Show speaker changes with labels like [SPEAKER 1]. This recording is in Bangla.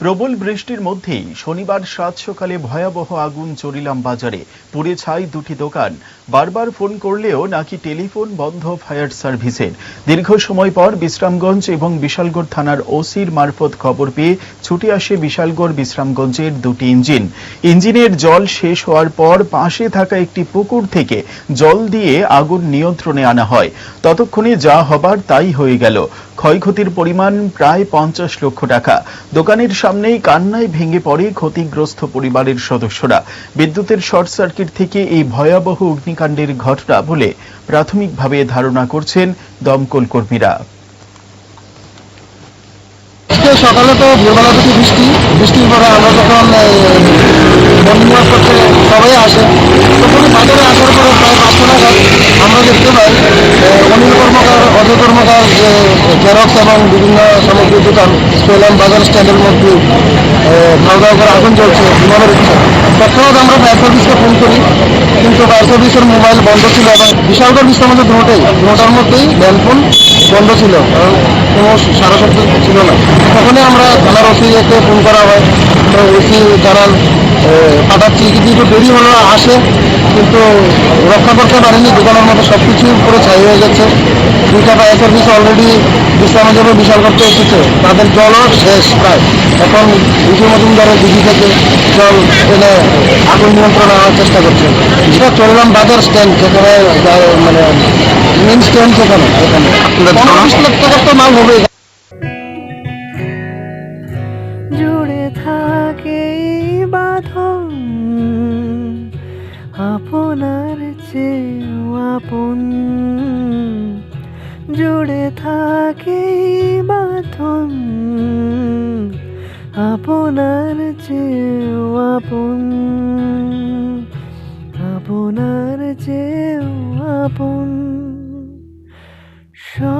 [SPEAKER 1] প্রবল বৃষ্টির মধ্যেই শনিবার সাত সকালে ভয়াবহ আগুন চরিলাম বাজারে। পুড়ে ছাই দুটি দোকান। বারবার ফোন করলেও নাকি টেলিফোন বন্ধ ফায়ার সার্ভিসের। দীর্ঘ সময় পর বিশ্রামগঞ্জ এবং বিশালগড় থানার ওসির মারফত খবর পেয়ে ছুটে আসে বিশালগড় বিশ্রামগঞ্জের দুটি ইঞ্জিন। ইঞ্জিনের জল শেষ হওয়ার পর পাশে থাকা একটি পুকুর থেকে জল দিয়ে আগুন নিয়ন্ত্রণে আনা হয়। ততক্ষণে যা হবার তাই হয়ে গেল। ক্ষয়ক্ষতির পরিমাণ প্রায় পঞ্চাশ লক্ষ টাকা। দোকানের সামনেই কান্নায় ভেঙে পড়ে ক্ষতিগ্রস্ত পরিবারের সদস্যরা। বিদ্যুতের শর্ট সার্কিট থেকে এই ভয়াবহ অগ্নিকাণ্ডের ঘটনা বলে প্রাথমিকভাবে ধারণা করছেন দমকল কর্মীরা।
[SPEAKER 2] সকালে তো ভোরবেলা থেকে বৃষ্টি, বৃষ্টির পরে আমরা যখন সবাই আসে, তখন বাজারে আসার জেরক্স এবং বিভিন্ন সামগ্রীর দোকান, পেলাম বাজার স্ট্যান্ডের মধ্যে ধাও করে আগুন চলছে বিমানের ইচ্ছা তৎক্ষণাৎ আমরা ফায়ার সার্ভিসকে ফোন করি, কিন্তু ফায়ার সার্ভিসের মোবাইল বন্ধ ছিল এবং বিশালগড় বিশ্রামের দুটোটাই দুটোটার মধ্যেই ল্যান্ডফোন বন্ধ ছিল। কারণ কোনো সারা শব্দ ছিল না। তখনই আমরা থানার ওসিকে ফোন করা হয়। তো ওসি এ, পাঠাচ্ছি কিন্তু দেরি হলো আসে। কিন্তু রক্ষা করতে পারেনি দোকানের মতো সব কিছু পুরো ছাই হয়ে গেছে। দুইটা ফায়ার সার্ভিস অলরেডি বিশ্রামের জন্য বিশাল করতে এসেছে। তাদের জলও শেষ প্রায়। এখন দুটি মজুমদারের দিদি থেকে জল এনে আগুন নিয়ন্ত্রণে আনার চেষ্টা করছে। যেটা চললাম বাজার স্ট্যান্ড যেখানে মানে মেন স্ট্যান্ড যেখানে এখানে। পনেরো লাখ টাকার তো মাল হবে।
[SPEAKER 3] জুড়ে থাকে বাঁধন আপনার চেয়েও আপন। জুড়ে থাকে বাঁধন আপনার চেয়েও আপন। আপনার চেয়েও আপন। সব